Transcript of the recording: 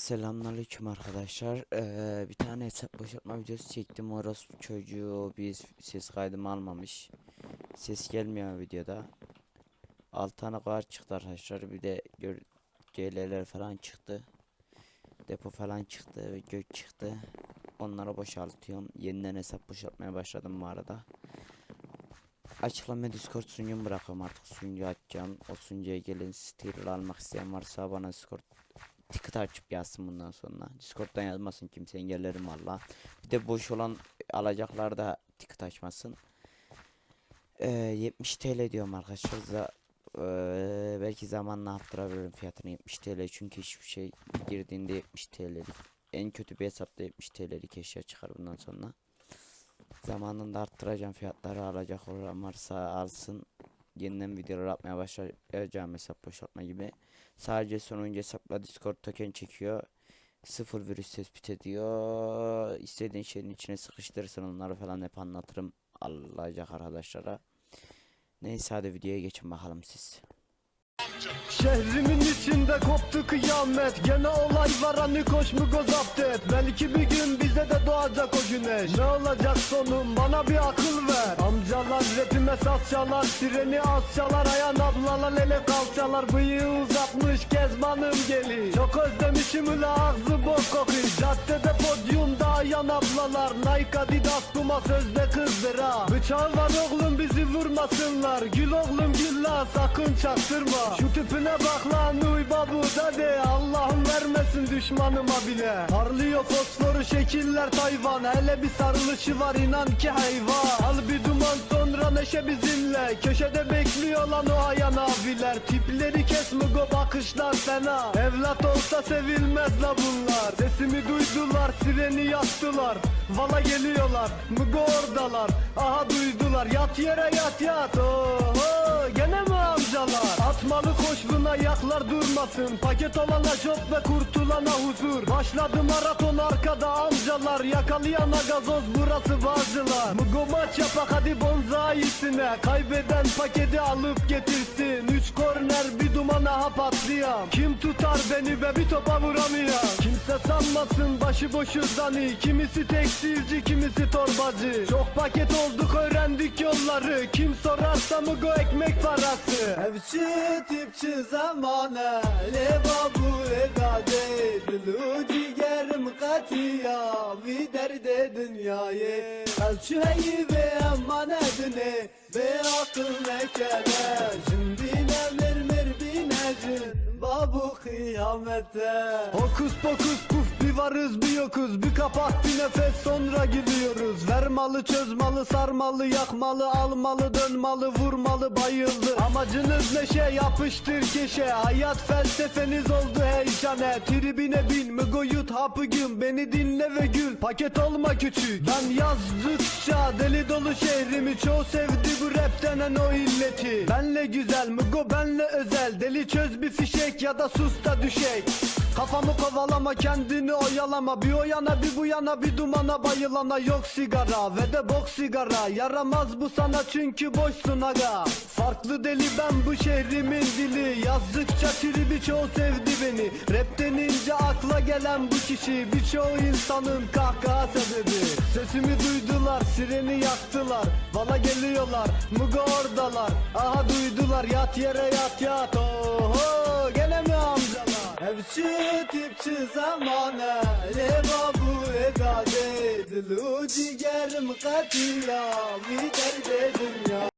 Selamünaleyküm arkadaşlar. Ee, bir tane hesap boşaltma videosu çektim. Orospu çocuğu bir ses kaydımı almamış. Ses gelmiyor videoda. 6 tane kar çıktı arkadaşlar. Bir de gör GL'ler falan çıktı. Depo falan çıktı gök çıktı. Onları boşaltıyorum. Yeniden hesap boşaltmaya başladım bu arada. Açıklama Discord sunucumu bırakıyorum artık sunucu açacağım. O sunucuya gelin sticker almak isteyen varsa bana Discord ticket açıp yazsın bundan sonra. Discord'dan yazmasın kimse engellerim valla. Bir de boş olan alacaklar da ticket açmasın. Ee, 70 TL diyorum arkadaşlar. Za- Ee, belki zamanla arttırabilirim fiyatını 70 TL çünkü hiçbir şey girdiğinde 70 TL'lik en kötü bir hesapta 70 TL'lik eşya çıkar bundan sonra. Zamanında arttıracağım fiyatları alacak olan varsa alsın. Yeniden videolar atmaya başlayacağım hesap boşaltma gibi. Sadece sonuncu hesapla Discord token çekiyor. Sıfır virüs tespit ediyor. İstediğin şeyin içine sıkıştırırsın onları falan hep anlatırım. Alacak arkadaşlara. Neyse hadi videoya geçin bakalım siz. Şehrimin içinde koptu kıyamet Gene olay var hani koş mu gozapt et Belki bir gün bize de doğacak o güneş? Ne olacak sonum? Bana bir akıl ver. Amcalar rapime saz çalar. Sireni az çalar. Ayan ablalar ele kalçalar. Bıyığı uzatmış kezbanım geli. Çok özlemişim ula ağzı bok kokuyor. Caddede podyumda ayan ablalar Nike Adidas kuma sözde kızdır ha. Bıçağı var oğlum bizi vurmasınlar. Gül oğlum gül la sakın çaktırma. Şu tipine bak lan uy babu dede. Allah'ım vermesin düşmanıma bile. Parlıyor fosforu şekiller Tayvan. Hele bir sarılışı var inan ki hayvan. Al bir duman sonra neşe bizimle. Köşede bekliyor lan o ayan abiler. Tipleri kes mugo bakışlar fena. Evlat olsa sevilmez la bunlar. Sesimi duydular sireni yaktılar Vala geliyorlar mugo oradalar Aha duydular yat yere yat yat. Oho gene mi amcalar. Atmalı koşbuna yaklar durmasın. Paket olana job ve kurtulana huzur. Başladı maraton arkada amcalar. Yakalayana gazoz burası bazılar. Mugo maç yapak hadi bonzayisine Kaybeden paketi alıp getirsin. Üç korner bir dumana hap atlayan. Kim tutar beni be bir topa vuramıyor Kimse sanmasın başıboşu zani. Kimisi tekstilci kimisi torbacı. Çok paket olduk öğrendik yolları Kim sorarsa Mugo ekmek parası? Evçi tipçi zamane Le babu edade Dilu ciğerim katiya Vi derde dünyayı. Elçi heyi ve emanetini Ve akıl Şimdi ne mermer binecin Babu kıyamete. Hokus pokus puf bir varız bir yokuz. Bir kapak bir nefes sonra gidiyoruz. Vermalı çözmalı sarmalı yakmalı Almalı dönmalı vurmalı bayıldı. Amacınız neşe yapıştır keşe. Hayat felsefeniz oldu heyşane Tribine bin mügo yut hapı gün Beni dinle ve gül. Paket olma küçük. Ben yazdıkça deli dolu şehrimi Çoğu sevdi denen o illeti. Benle güzel mügo benle özel. Deli çöz bir fişek ya da sus da düşek Kafamı kovalama kendini oyalama. Bir o yana bir bu yana bir dumana bayılana. Yok sigara ve de bok sigara. Yaramaz bu sana çünkü boşsun aga. Farklı deli ben bu şehrimin dili. Yazdıkça tribi çoğu sevdi beni. Rap denince akla gelen bu kişi. Birçoğu insanın kahkaha sebebi. Sesimi duydular sireni yaktılar. Bana geliyorlar mugo oradalar. Aha duydular yat yere yat yat. Oho gene mi amcalar Evçi tipçi zamane Le babu edade Dilu ciğerim katiya Bir derde dünya